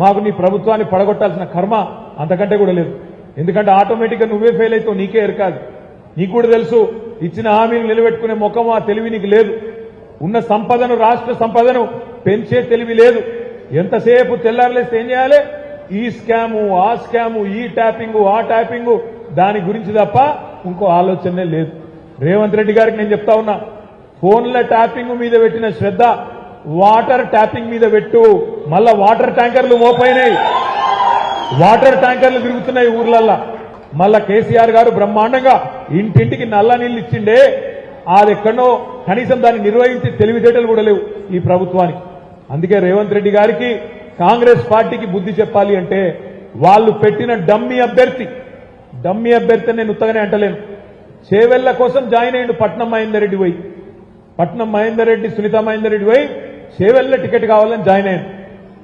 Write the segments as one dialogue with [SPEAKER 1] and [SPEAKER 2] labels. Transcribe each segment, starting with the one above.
[SPEAKER 1] మాకు నీ ప్రభుత్వాన్ని పడగొట్టాల్సిన కర్మ అంతకంటే కూడా లేదు. ఎందుకంటే ఆటోమేటిక్గా నువ్వే ఫెయిల్ అవుతావు నీకే ఎరకాదు నీకు కూడా తెలుసు ఇచ్చిన హామీలు నిలబెట్టుకునే ముఖం ఆ తెలివి నీకు లేదు. ఉన్న సంపదను రాష్ట్ర సంపదను పెంచే తెలివి లేదు. ఎంతసేపు తెల్లారలేస్తే ఏం చేయాలి? ఈ స్కాము ఆ స్కాము ఈ ట్యాపింగు ఆ ట్యాపింగు దాని గురించి తప్ప ఇంకో ఆలోచనే లేదు. రేవంత్ రెడ్డి గారికి నేను చెప్తా ఉన్నా ఫోన్ల ట్యాపింగ్ మీద పెట్టిన శ్రద్ధ వాటర్ ట్యాపింగ్ మీద పెట్టు. మళ్ళా వాటర్ ట్యాంకర్లు మోపైనాయి. వాటర్ ట్యాంకర్లు తిరుగుతున్నాయి ఊర్లల్లా. మళ్ళా కేసీఆర్ గారు బ్రహ్మాండంగా ఇంటింటికి నల్ల నీళ్ళు ఇచ్చిండే. అది ఎక్కడో కనీసం దాన్ని నిర్వహించి తెలివితేటలు కూడా లేవు ఈ ప్రభుత్వానికి. అందుకే రేవంత్ రెడ్డి గారికి కాంగ్రెస్ పార్టీకి బుద్ధి చెప్పాలి అంటే వాళ్ళు పెట్టిన డమ్మీ అభ్యర్థి డమ్మీ అభ్యర్థి నేను ఉత్తగానే అంటలేను. చేవెళ్ళ కోసం జాయిన్ అయ్యిండు పట్నం మహేందర్ రెడ్డి పోయి. పట్నం మహేందర్ రెడ్డి సునీత మహేందర్ రెడ్డి పోయి చేవెళ్ళ టికెట్ కావాలని జాయిన్ అయ్యాను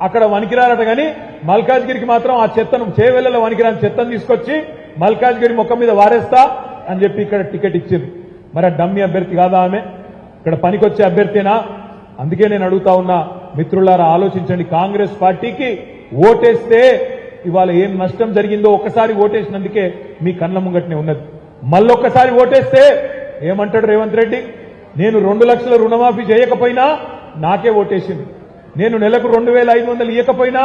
[SPEAKER 1] అక్కడ వనికిరారట కానీ మల్కాజ్గిరికి మాత్రం ఆ చెత్తను చేవెళ్ళలో వనికిరాని చెత్తను తీసుకొచ్చి మల్కాజ్గిరి ముఖం మీద వారేస్తా అని చెప్పి ఇక్కడ టికెట్ ఇచ్చింది. మరి ఆ డమ్మి అభ్యర్థి కాదా ఆమె? ఇక్కడ పనికొచ్చే అభ్యర్థినా? అందుకే నేను అడుగుతా ఉన్నా మిత్రులారా ఆలోచించండి. కాంగ్రెస్ పార్టీకి ఓటేస్తే ఇవాళ ఏం నష్టం జరిగిందో ఒక్కసారి ఓటేసినందుకే మీ కళ్ళ ముంగట్నే ఉన్నది. మళ్ళొక్కసారి ఓటేస్తే ఏమంటాడు రేవంత్ రెడ్డి? నేను రెండు లక్షల రుణమాఫీ చేయకపోయినా నాకే ఓటేసింది. నేను నెలకు రెండు వేల ఐదు వందలు ఇవ్వకపోయినా